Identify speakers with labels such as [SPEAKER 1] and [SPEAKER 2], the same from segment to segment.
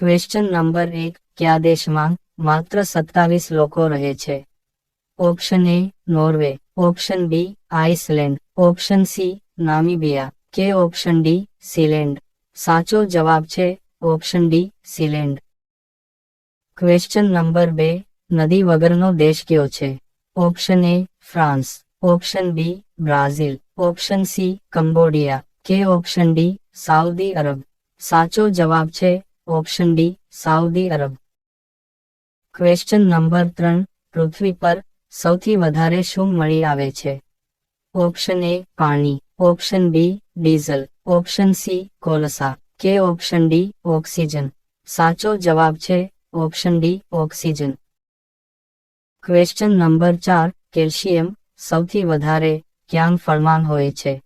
[SPEAKER 1] Question number એક, કયા દેશમાં માત્ર સત્તાવીસ લોકો રહે છે? Option A Norway option B Iceland option C Namibia કે ઓપ્શન ડી સીલેન્ડ સાચો જવાબ છે option D Sealand question number બે, નદી વગરનો દેશ કયો છે? Option A France option B Brazil option C Cambodia કે ઓપ્શન ડી સાઉદી અરબ સાચો જવાબ છે option D, Saudi Arab. Question number ત્રણ, પૃથ્વી પર સૌથી વધારે શું મળી આવે છે? ઓપ્શન એ પાણી. Option B diesel option C કોલસા. કે ઓપ્શન ડી ઓક્સિજન. સાચો જવાબ છે option D oxygen. Question number ચાર, કેલ્શિયમ સૌથી વધારે ક્યાં ફળમાં હોય છે?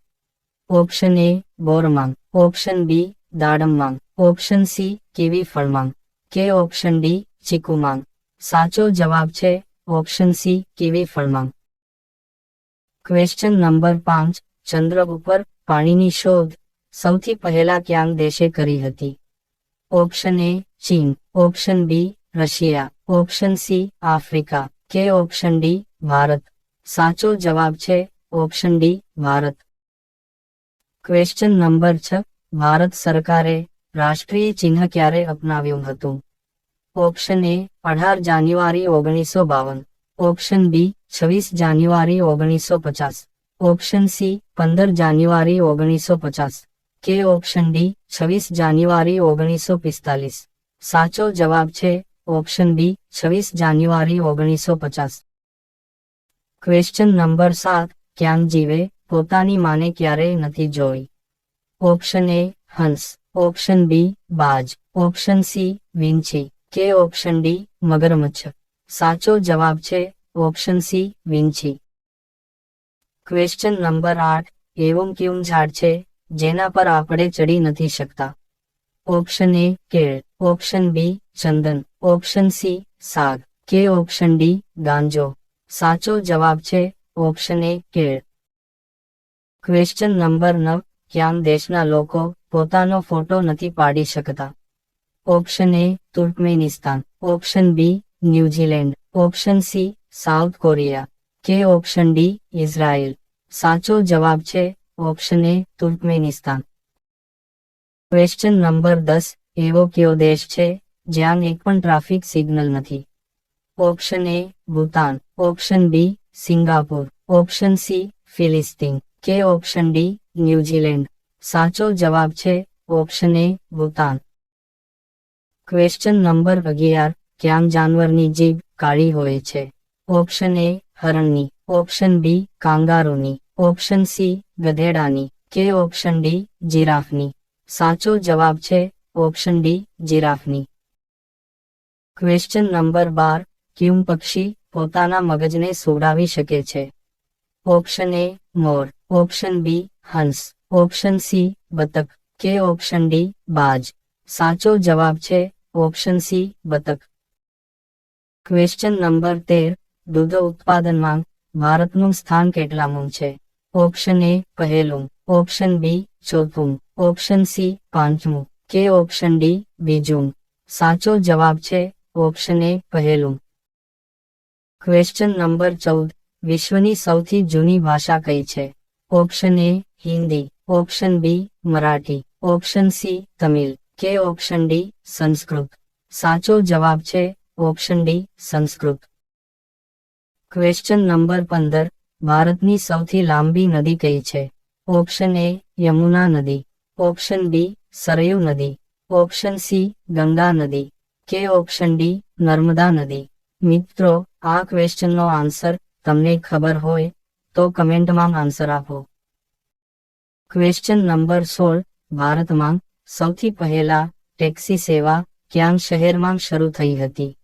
[SPEAKER 1] ઓપ્શન એ બોરમાંગ. ઓપ્શન બી દાડમમાં ઓપ્શન સી, કેવી ફળમાં કે ઓપ્શન ડી ચીકુમાંગ સાચો જવાબ છે, ઓપ્શન સી, કેવી ફળમાંગ ક્વેશ્ચન નંબર પાંચ, ચંદ્ર ઉપર પાણીની શોધ. સૌથી પહેલા ક્યાં દેશે કરી હતી? ઓપ્શન એ, ચીન. Option B, Russia. Option C, Africa. કે ઓપ્શન ડી, ભારત. સાચો જવાબ છે, option D, Bharat. Question number છ, ભારત સરકારે રાષ્ટ્રીય ચિહ્ન ક્યારે અપનાવ્યું હતું ઓપ્શન એ, અઢાર જાન્યુઆરી ઓગણીસો બાવન. ઓપ્શન બી, છવ્વીસ જાન્યુઆરી ઓગણીસો પચાસ. ઓપ્શન સી, પંદર જાન્યુઆરી ઓગણીસો પચાસ. કે ઓપ્શન ડી, છવ્વીસ જાન્યુઆરી ઓગણીસો પિસ્તાલીસ. સાચો જવાબ છે, ઓપ્શન બી, છવ્વીસ જાન્યુઆરી ઓગણીસો પચાસ. ક્વેશ્ચન નંબર સાત ક્યાંગ જીવે, પોતાની માને ક્યારેય નથી જોઈ. Option A, Hansa. Option B બાજ. ઓપ્શન સી વિંછી. કે ઓપ્શન ડી મગરમચ્છ. સાચો જવાબ છે ઓપ્શન સી વિંછી. ક્વેશ્ચન નંબર આઠ એવું ક્યું ઝાડ છે, જેના પર આપણે ચડી નથી શકતા. ઓપ્શન એ કેળ. ઓપ્શન બી ચંદન. ઓપ્શન સી સાગ. કે ઓપ્શન ડી ગાંજો. સાચો જવાબ છે ઓપ્શન એ કેળ. ક્વેશ્ચન નંબર નવ, ક્યાં દેશના લોકો પોતાનો ફોટો નથી પાડી શકતા. Option A Turkmenistan, option B New Zealand, option C South Korea, કે ઓપ્શન ડી ઇઝરાયલ. સાચો જવાબ છે option A Turkmenistan. Question number દસ, એવો કયો દેશ છે જ્યાં એક પણ ટ્રાફિક સિગ્નલ નથી? Option A Bhutan, option B Singapore, option C ફિલિસ્તીન, કે ઓપ્શન ડી ન્યૂઝીલેન્ડ. સાચો જવાબ છે option A Bhutan. Question number અગિયાર, ક્યાં જાનવરની જીભ કાળી હોય છે? ઓપ્શન એ હરણની. ઓપ્શન બી કાંગારૂની. ઓપ્શન સી ગધેડાની. કે ઓપ્શન ડી જીરાફની. સાચો જવાબ છે ઓપ્શન ડી જીરાફની. ક્વેશ્ચન નંબર બાર ક્યું પક્ષી પોતાના મગજને સોડાવી શકે છે? ઓપ્શન એ મોર. ઓપ્શન બી હંસ ઓપ્શન સી બતક કે ઓપ્શન ડી બાજ. સાચો જવાબ છે ઓપ્શન સી બતક. ક્વેશ્ચન નંબર તેર, દૂધ ઉત્પાદનમાં ભારતનું સ્થાન કેટલામું છે? ઓપ્શન એ પહેલું. ઓપ્શન બી ચોથું. ઓપ્શન સી પાંચમું. કે ઓપ્શન ડી બીજું. સાચો જવાબ છે ઓપ્શન એ પહેલું. ક્વેશ્ચન નંબર ચૌદ. વિશ્વની સૌથી જૂની ભાષા કઈ છે? Option A Hindi, option B, Marathi, option C, Tamil કે ઓપ્શન ડી, સંસ્કૃત. સાચો જવાબ છે, option D, Sanskrit. Question number પંદર, ભારતની સૌથી લાંબી નદી કઈ છે? ઓપ્શન એ, યમુના નદી. ઓપ્શન બી, સરયુ નદી. ઓપ્શન સી, ગંગા નદી. કે ઓપ્શન ડી, નર્મદા નદી. મિત્રો, આ ક્વેશ્ચનનો આન્સર તમને ખબર હોય, તો કમેન્ટમાં આન્સર આપો. ક્વેશ્ચન નંબર સોળ, ભારતમાં સૌથી પહેલા ટેક્સી સેવા ક્યાં શહેરમાં શરૂ થઈ હતી?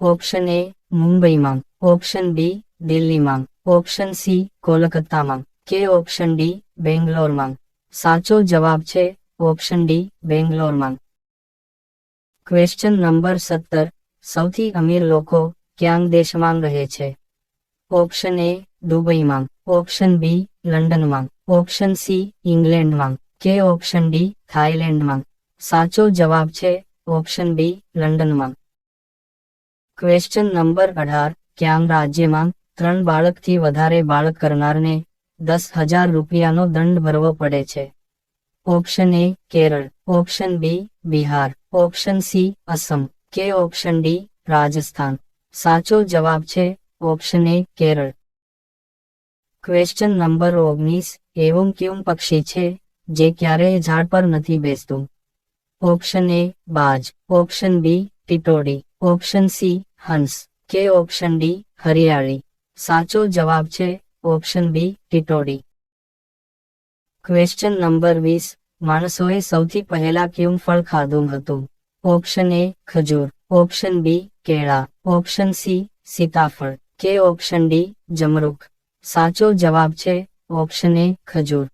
[SPEAKER 1] ઓપ્શન એ મુંબઈમાં. ઓપ્શન બી દિલ્હીમાં. ઓપ્શન સી કોલકાતામાં. કે ઓપ્શન ડી બેંગ્લોરમાં. સાચો જવાબ છે ઓપ્શન ડી બેંગ્લોરમાં. ક્વેશ્ચન નંબર સત્તર, સૌથી અમીર લોકો ક્યાં દેશમાં રહે છે? ઓપ્શન એ દુબઈમાં. ઓપ્શન બી લંડનમાં. ઓપ્શન સી ઇંગ્લેન્ડમાં કે ઓપ્શન ડી થાઇલેન્ડમાં સાચો જવાબ છે ઓપ્શન બી લંડનમાં ક્વેશ્ચન નંબર અઢાર ક્યાંગ રાજ્યમાં ત્રણ બાળકથી વધારે બાળક કરનારને દસ હજાર રૂપિયાનો દંડ ભરવો પડે છે? Option A, Kerala. Option B, Bihar. Option C, Assam. કે ઓપ્શન ડી, રાજસ્થાન. સાચો જવાબ છે option A, Kerala. Question number ઓગણીસ એવું કેવું પક્ષી છે જે ક્યારેય ઝાડ પર નથી બેસતું ઓપ્શન એ બાજ ઓપ્શન બી ટીટોડી ઓપ્શન સી હંસ કે ઓપ્શન ડી હરિયાળી સાચો જવાબ છે ઓપ્શન બી ટીટોડી ક્વેશ્ચન નંબર વીસ। માણસોએ સૌથી પહેલા કેવું ફળ ખાધું હતું? ઓપ્શન એ ખજૂર. ઓપ્શન બી કેળા. ઓપ્શન સી સીતાફળ. કે ઓપ્શન ડી જમરૂખ. સાચો જવાબ છે ઓપ્શન એ ખજૂર.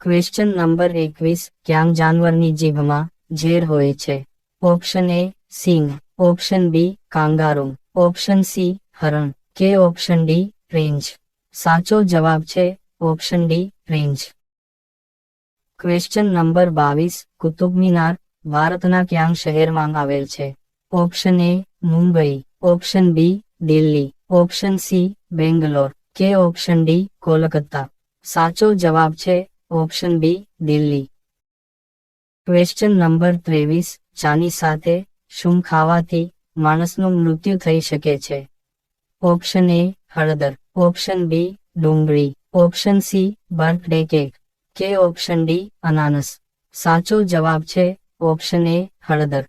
[SPEAKER 1] ક્વેશ્ચન નંબર એકવીસ, ક્યાંક જાનવરની જીભમાં ઝેર હોય છે? Option A Singh option B kangaroo. Option C હરણ. કે ઓપ્શન ડી રેન્જ. સાચો જવાબ છે ઓપ્શન ડી રેન્જ. ક્વેશ્ચન નંબર બાવીસ કુતુબ મિનાર ભારતના ક્યાંક શહેરમાં આવેલ છે? Option A Mumbai. Option B Delhi. Option C Bangalore. કે ઓપ્શન ડી કોલકાતા? સાચો જવાબ છે option B Delhi. Question number ત્રેવીસ, ચાની સાથે શું ખાવાથી માણસનું મૃત્યુ થઈ શકે છે? ઓપ્શન એ હળદર. ઓપ્શન બી ડુંગળી. ઓપ્શન સી બર્થડે કેક કે ઓપ્શન ડી અનાનસ સાચો જવાબ છે ઓપ્શન એ હળદર.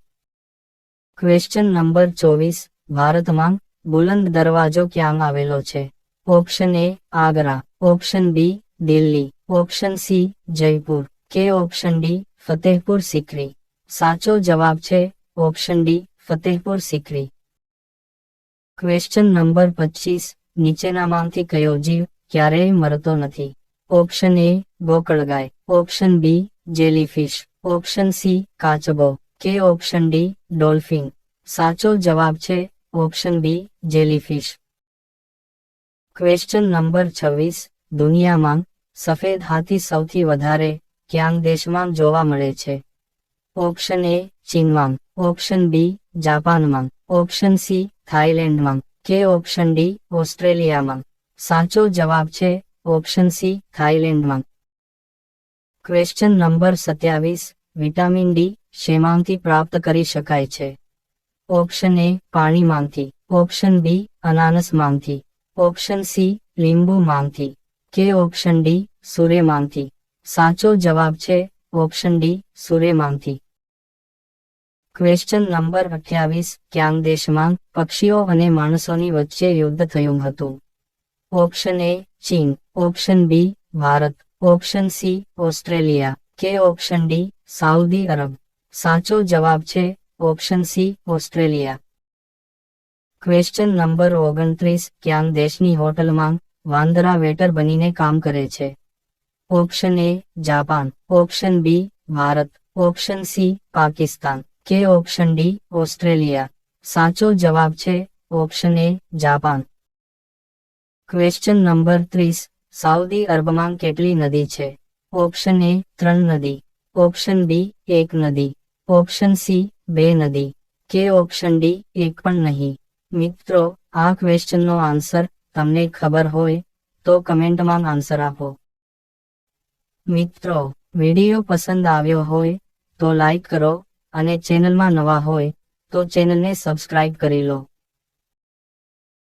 [SPEAKER 1] ક્વેશ્ચન નંબર ચોવીસ, ભારતમાં બુલંદ દરવાજો ક્યાં આવેલો છે? Option A Agra option B Delhi option C Jaipur કે ઓપ્શન ડી ફતેહપુર સિકરી સાચો જવાબ છે option D Fatehpur Sikri question number પચીસ. નીચેનામાંથી કયો જીવ ક્યારેય મરતો નથી? Option A ગોકળગાય. Option B jellyfish option C કાચબો. કે ઓપ્શન ડી ડોલ્ફિન સાચો જવાબ છે option B jellyfish question number છવ્વીસ. દુનિયામાં સફેદ હાથી સૌથી વધારે ક્યાંક દેશમાં જોવા મળે છે? ઓપ્શન એ ચીનમાં. ઓપ્શન બી જાપાનમાં. ઓપ્શન સી થાઇલેન્ડમાં. કે ઓપ્શન ડી ઓસ્ટ્રેલિયામાં. સાચો જવાબ છે ઓપ્શન સી થાઇલેન્ડમાં. ક્વેશ્ચન નંબર સત્યાવીસ. વિટામિન ડી શેમાંથી પ્રાપ્ત કરી શકાય છે? ઓપ્શન એ પાણીમાંથી. ઓપ્શન બી અનાનસમાંથી. ઓપ્શન સી, લીંબુ લીંબુમાંથી કે ઓપ્શન ડી સૂર્યમાંથી સાચો જવાબ છે, ઓપ્શન ડી સૂર્યમાંથી ક્વેશ્ચન નંબર અઠ્યાવીસ, ક્યાંક દેશમાં પક્ષીઓ અને માણસોની વચ્ચે યુદ્ધ થયું હતું? ઓપ્શન એ, ચીન. Option B, Bharat. Option C, Australia. કે ઓપ્શન ડી, સાઉદી અરબ. સાચો જવાબ છે, option C, Australia. Question number ઓગણત્રીસ ક્યાંક દેશની હોટલમાં વાંદરા વેટર બનીને કામ કરે છે? Option A Japan option B Bharat. Option C Pakistan. કે ઓપ્શન ડી ઓસ્ટ્રેલિયા. સાચો જવાબ છે option A Japan question number ત્રીસ, સાઉદી અરબમાં કેટલી નદી છે? ઓપ્શન એ ત્રણ નદી. ઓપ્શન બી એક નદી. ઓપ્શન સી બે નદી. કે ઓપ્શન ડી એક પણ નહીં. મિત્રો, આ ક્વેશ્ચનનો આન્સર તમને ખબર હોય તો કમેન્ટમાં આન્સર આપો. મિત્રો વીડિયો પસંદ આવ્યો હોય તો લાઈક કરો અને ચેનલમાં નવા હોય તો ચેનલને સબસ્ક્રાઇબ કરી લો.